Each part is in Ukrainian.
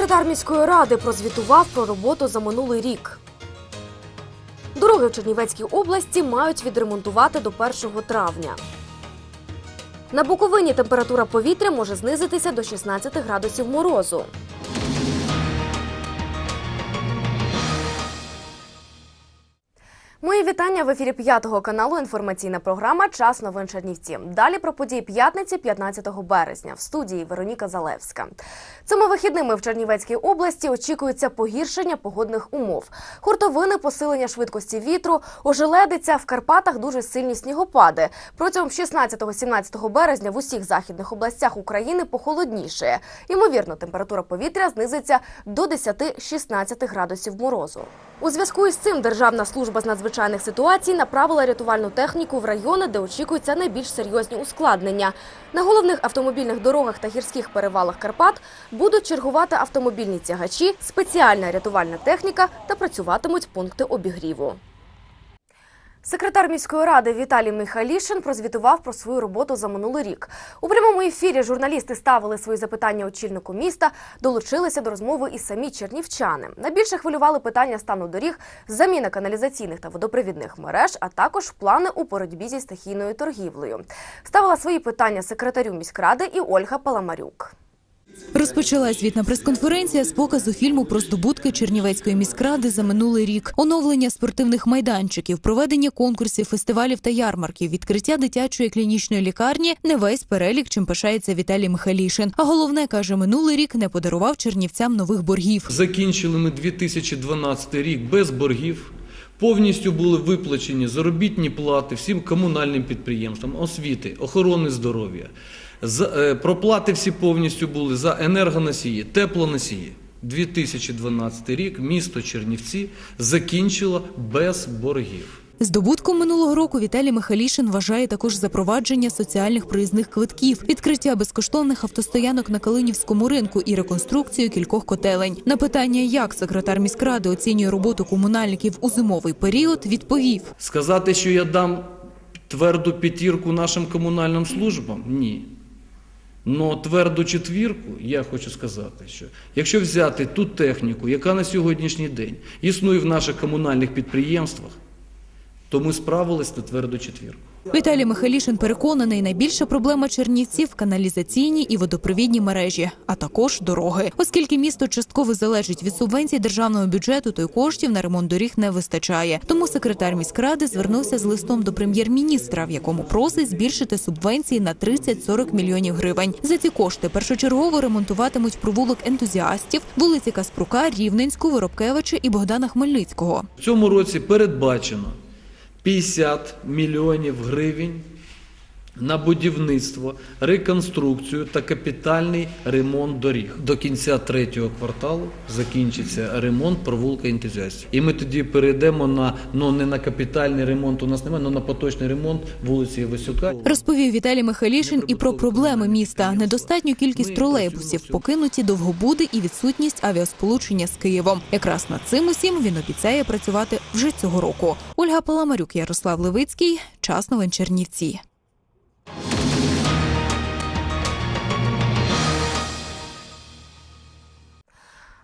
Секретар міської ради прозвітував про роботу за минулий рік. Дороги в Чернівецькій області мають відремонтувати до 1 травня. На Буковині температура повітря може знизитися до 16 градусів морозу. Мої вітання в ефірі п'ятого каналу. Інформаційна програма Час новин Чернівці. Далі про події п'ятниці, 15 березня. В студії Вероніка Залевська. Цими вихідними в Чернівецькій області очікується погіршення погодних умов. Хуртовини, посилення швидкості вітру, ожеледиця в Карпатах дуже сильні снігопади. Протягом 16-17 березня в усіх західних областях України похолодніше. Ймовірно, температура повітря знизиться до 10-16 градусів морозу. У зв'язку із цим Державна служба з надзвичайних ситуацій направила рятувальну техніку в райони, де очікуються найбільш серйозні ускладнення. На головних автомобільних дорогах та гірських перевалах Карпат будуть чергувати автомобільні тягачі, спеціальна рятувальна техніка та працюватимуть пункти обігріву. Секретар міської ради Віталій Михайлішин прозвітував про свою роботу за минулий рік. У прямому ефірі журналісти ставили свої запитання очільнику міста, долучилися до розмови і самі чернівчани. Найбільше хвилювали питання стану доріг, заміна каналізаційних та водопровідних мереж, а також плани у боротьбі зі стихійною торгівлею. Ставила свої питання секретарю міськради і Ольга Паламарюк. Розпочалась звітна прес-конференція з показу фільму про здобутки Чернівецької міськради за минулий рік, оновлення спортивних майданчиків, проведення конкурсів, фестивалів та ярмарків, відкриття дитячої клінічної лікарні не весь перелік, чим пишається Віталій Михайлішин. А головне каже, минулий рік не подарував чернівцям нових боргів. Закінчили ми 2012 рік без боргів. Повністю були виплачені заробітні плати всім комунальним підприємствам, освіти, охорони здоров'я. Е, Проплати всі повністю були за енергоносії, теплоносії. 2012 рік місто Чернівці закінчило без боргів. Здобутком минулого року Віталій Михайлішин вважає також запровадження соціальних проїзних квитків, відкриття безкоштовних автостоянок на Калинівському ринку і реконструкцію кількох котелень. На питання, як секретар міськради оцінює роботу комунальників у зимовий період, відповів. Сказати, що я дам тверду п'ятірку нашим комунальним службам? Ні. Но тверду четвірку я хочу сказати, що якщо взяти ту техніку, яка на сьогоднішній день існує в наших комунальних підприємствах, то ми справились на тверду четвірку. Віталій Михайлішин переконаний, найбільша проблема чернівців каналізаційні і водопровідні мережі, а також дороги. Оскільки місто частково залежить від субвенцій державного бюджету, то й коштів на ремонт доріг не вистачає. Тому секретар міськради звернувся з листом до прем'єр-міністра, в якому просить збільшити субвенції на 30-40 мільйонів гривень. За ці кошти першочергово ремонтуватимуть провулок ентузіастів, вулиці Каспрука, Рівненську, Воробкевича і Богдана Хмельницького. В цьому році передбачено 50 мільйонів гривень на будівництво, реконструкцію та капітальний ремонт доріг. До кінця третього кварталу закінчиться ремонт провулка ентузіастів. І ми тоді перейдемо на ну не на капітальний ремонт. У нас немає, але на поточний ремонт вулиці Васюка. Розповів Віталій Михайлішин і про проблеми міста: недостатню кількість тролейбусів, покинуті довгобуди і відсутність авіасполучення з Києвом. Якраз над цим усім він обіцяє працювати вже цього року. Ольга Паламарюк, Ярослав Левицький, час новин Чернівці.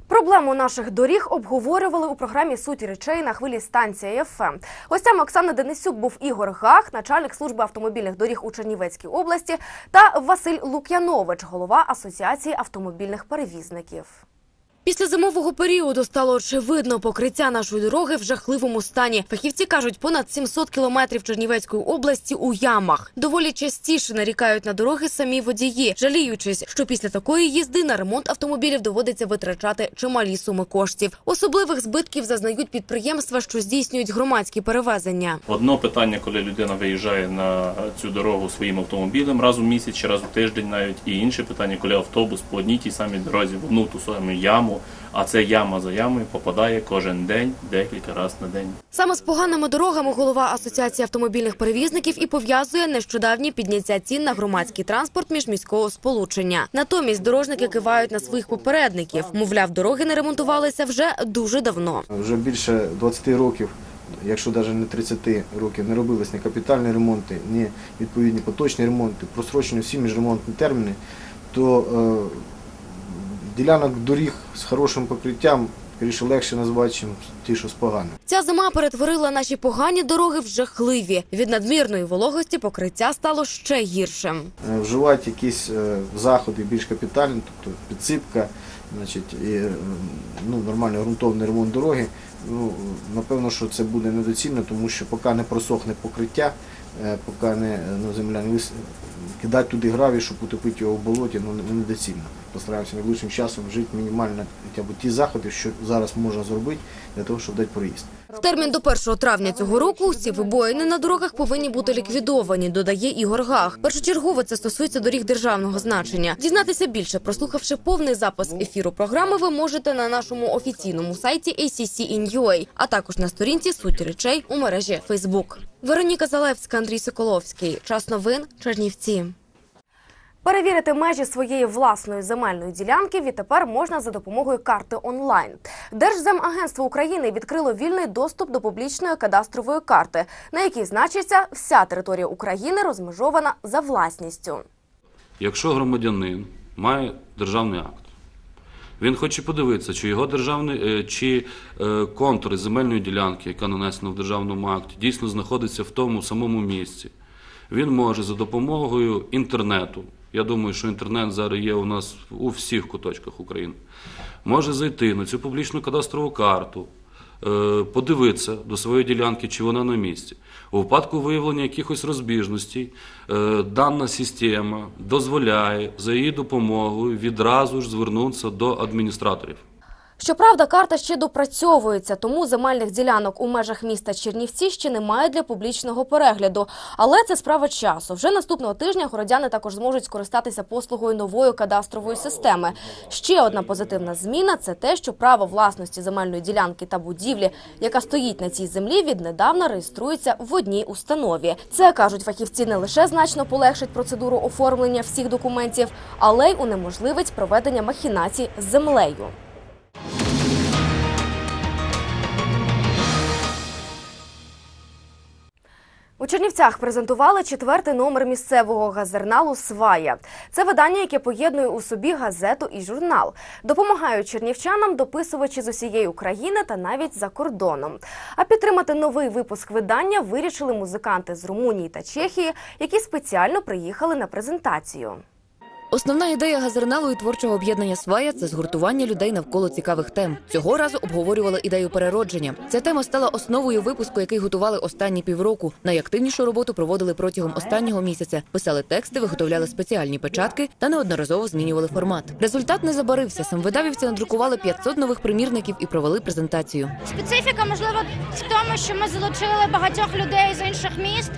Проблему наших доріг обговорювали у програмі Суть речей на хвилі станція ФМ. Гостями Оксани Денисюк був Ігор Гах, начальник служби автомобільних доріг у Чернівецькій області, та Василь Лук'янович, голова Асоціації автомобільних перевізників. Після зимового періоду стало очевидно покриття нашої дороги в жахливому стані. Фахівці кажуть, понад 700 кілометрів Чернівецької області у ямах. Доволі частіше нарікають на дороги самі водії, жаліючись, що після такої їзди на ремонт автомобілів доводиться витрачати чималі суми коштів. Особливих збитків зазнають підприємства, що здійснюють громадські перевезення. Одно питання, коли людина виїжджає на цю дорогу своїм автомобілем раз у місяць чи раз у тиждень навіть. І інше питання, коли автобус по одній тій самій дорозі в одну ту саму яму, а це яма за ямою попадає кожен день, декілька разів на день. Саме з поганими дорогами голова Асоціації автомобільних перевізників і пов'язує нещодавнє підняття цін на громадський транспорт міжміського сполучення. Натомість дорожники кивають на своїх попередників. Мовляв, дороги не ремонтувалися вже дуже давно. Вже більше 20 років, якщо навіть не 30 років, не робились ні капітальні ремонти, ні відповідні поточні ремонти, просрочені всі міжремонтні терміни, то е, Ділянок доріг з хорошим покриттям, скоріше легше назвати, ніж ті, що з поганим. Ця зима перетворила наші погані дороги в жахливі. Від надмірної вологості покриття стало ще гіршим. Е, Вживати якісь е, заходи більш капітальні, тобто підсипка, значить, і е, ну, нормальний ґрунтовний ремонт дороги. Ну, напевно, що це буде недоцільно, тому що поки не просохне покриття, поки не е, ну, земля не вис... кидати туди гравій, щоб утопити його в болоті, ну не- недоцільно. Постараємося найближчим часом вжити мінімально хоча б ті заходи, що зараз можна зробити для того, щоб дати проїзд. В термін до 1 травня цього року усі вибоїни на дорогах повинні бути ліквідовані, додає Ігор Гах. Першочергово це стосується доріг державного значення. Дізнатися більше, прослухавши повний запис ефіру програми, ви можете на нашому офіційному сайті ACC.in.ua, а також на сторінці Суть речей у мережі Facebook. Вероніка Залевська, Андрій Соколовський. Час новин Чернівці. Перевірити межі своєї власної земельної ділянки відтепер можна за допомогою карти онлайн. Держземагентство України відкрило вільний доступ до публічної кадастрової карти, на якій значиться вся територія України розмежована за власністю. Якщо громадянин має державний акт, він хоче подивитися, чи його державний е, чи е, контури земельної ділянки, яка нанесена в державному акті, дійсно знаходиться в тому самому місці. Він може за допомогою інтернету. Я думаю, що інтернет зараз є у нас у всіх куточках України. Може зайти на цю публічну кадастрову карту, е, подивитися до своєї ділянки, чи вона на місці. У випадку виявлення якихось розбіжностей е, дана система дозволяє за її допомогою відразу ж звернутися до адміністраторів. Щоправда, карта ще допрацьовується, тому земельних ділянок у межах міста Чернівці ще немає для публічного перегляду. Але це справа часу. Вже наступного тижня городяни також зможуть скористатися послугою нової кадастрової системи. Ще одна позитивна зміна це те, що право власності земельної ділянки та будівлі, яка стоїть на цій землі, віднедавна реєструється в одній установі. Це кажуть фахівці, не лише значно полегшить процедуру оформлення всіх документів, але й унеможливить проведення махінацій з землею. У Чернівцях презентували четвертий номер місцевого газерналу Свая. Це видання, яке поєднує у собі газету і журнал. Допомагають чернівчанам дописувачі з усієї України та навіть за кордоном. А підтримати новий випуск видання вирішили музиканти з Румунії та Чехії, які спеціально приїхали на презентацію. Основна ідея газерналу і творчого об'єднання Свая це згуртування людей навколо цікавих тем. Цього разу обговорювали ідею переродження. Ця тема стала основою випуску, який готували останні півроку. Найактивнішу роботу проводили протягом останнього місяця. Писали тексти, виготовляли спеціальні печатки та неодноразово змінювали формат. Результат не забарився. Самвидавівці надрукували 500 нових примірників і провели презентацію. Специфіка можливо в тому, що ми залучили багатьох людей з інших міст.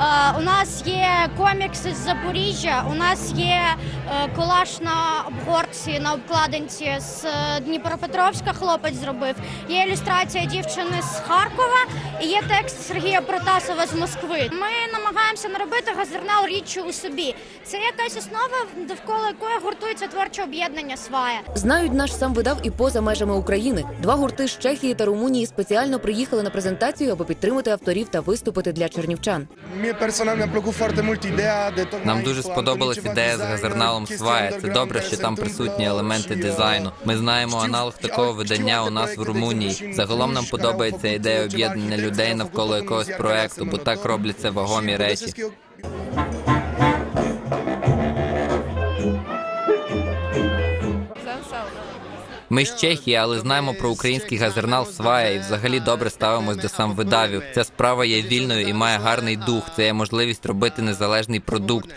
Е, У нас є комікси з Запоріжжя, у нас є е, колаж на обгортці на обкладинці з е, Дніпропетровська. Хлопець зробив. Є ілюстрація дівчини з Харкова і є текст Сергія Протасова з Москви. Ми намагаємося не робити газернал річчю у собі. Це якась основа, довкола якої гуртується творче об'єднання свая. Знають наш сам видав і поза межами України. Два гурти з Чехії та Румунії спеціально приїхали на презентацію, аби підтримати авторів та виступити для чернівчан. Mie персонально foarte mult ideea de Нам дуже сподобалась ідея з газерналом Свая. Це добре, що там присутні елементи дизайну. Ми знаємо аналог такого видання у нас в Румунії. Загалом нам подобається ідея об'єднання людей навколо якогось проекту, бо так робляться вагомі речі. Ми з Чехії, але знаємо про український газернал Свая і взагалі добре ставимось до самвидавів. Ця справа є вільною і має гарний дух. Це є можливість робити незалежний продукт.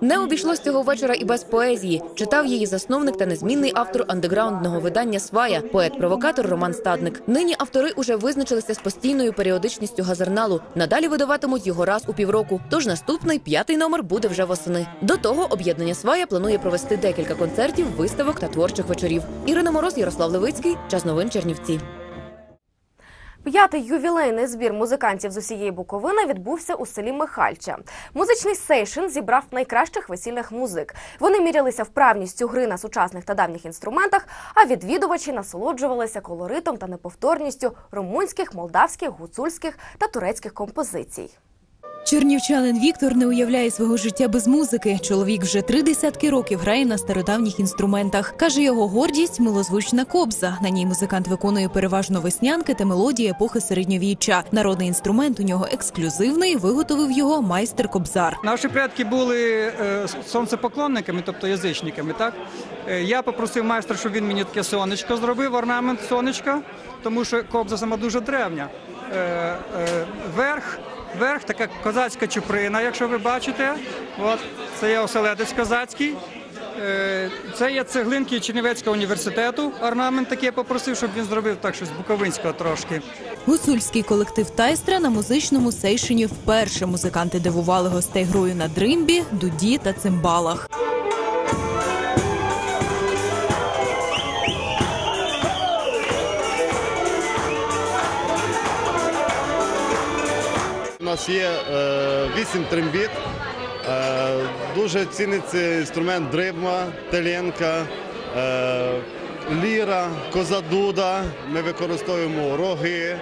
Не обійшлось цього вечора і без поезії. Читав її засновник та незмінний автор андеграундного видання Свая, поет-провокатор Роман Стадник. Нині автори уже визначилися з постійною періодичністю газерналу. Надалі видаватимуть його раз у півроку. Тож наступний п'ятий номер буде вже восени. До того об'єднання Свая планує провести декілька концертів, виставок та творчих вечорів. Ірина Мороз, Ярослав Левицький, час новин Чернівці. П'ятий ювілейний збір музикантів з усієї Буковини відбувся у селі Михальча. Музичний сейшн зібрав найкращих весільних музик. Вони мірялися вправністю гри на сучасних та давніх інструментах, а відвідувачі насолоджувалися колоритом та неповторністю румунських, молдавських, гуцульських та турецьких композицій. Чернівчанин Віктор не уявляє свого життя без музики. Чоловік вже три десятки років грає на стародавніх інструментах. Каже, його гордість милозвучна кобза. На ній музикант виконує переважно веснянки та мелодії епохи середньовіччя. Народний інструмент у нього ексклюзивний. Виготовив його майстер Кобзар. Наші предки були е, сонцепоклонниками, тобто язичниками. Так Е, я попросив майстра, щоб він мені таке сонечко зробив, орнамент сонечка, тому що кобза сама дуже древня. Е, верх, верх така козацька чуприна, якщо ви бачите. От це є оселедець козацький. Е, Це є цеглинки Чернівецького університету. Орнамент такий я попросив, щоб він зробив так щось буковинського трошки. Гуцульський колектив Тайстра на музичному сейшені вперше музиканти дивували гостей грою на дримбі, дуді та цимбалах. Нас є е, вісім трембіт. Е, дуже ціниться інструмент дрибма, теленка, е, ліра, козадуда. Ми використовуємо роги,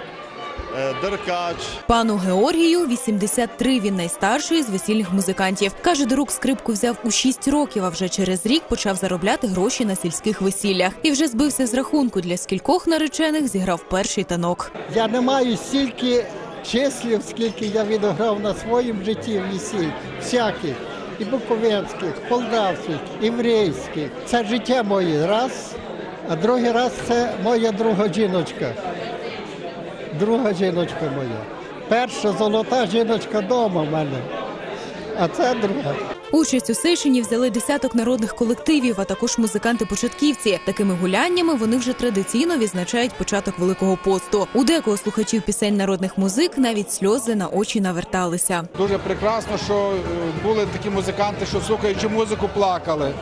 деркач. Пану Георгію 83, Він найстарший з весільних музикантів. Каже, до рук скрипку взяв у 6 років, а вже через рік почав заробляти гроші на сільських весіллях. І вже збився з рахунку для скількох наречених зіграв перший танок. Я не маю стільки числів, скільки я відіграв на своїм житті весіль, всяких. І буковинських, полдавських, єврейських. Це життя моє раз, а другий раз це моя друга жіночка. Друга жіночка моя. Перша золота жіночка вдома в мене, а це друга. Участь у сейшині взяли десяток народних колективів, а також музиканти-початківці. Такими гуляннями вони вже традиційно відзначають початок Великого посту. У декого слухачів пісень народних музик навіть сльози на очі наверталися. Дуже прекрасно, що е, були такі музиканти, що слухаючи музику, плакали.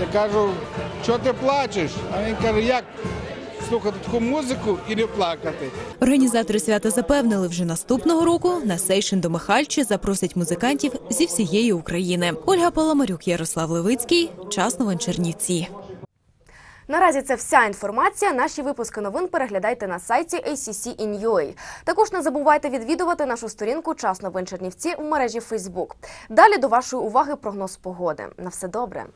Я кажу, що ти плачеш? А він каже, як слухати таку музику і не плакати. Організатори свята запевнили, вже наступного року на сейшин до Михальчі запросять музикантів зі всієї України. Ольга Паламарюк, Ярослав Левицький. Час новин Чернівці. Наразі це вся інформація. Наші випуски новин переглядайте на сайті ACC.in.ua. Також не забувайте відвідувати нашу сторінку Час новин Чернівці в мережі Facebook. Далі до вашої уваги прогноз погоди. На все добре.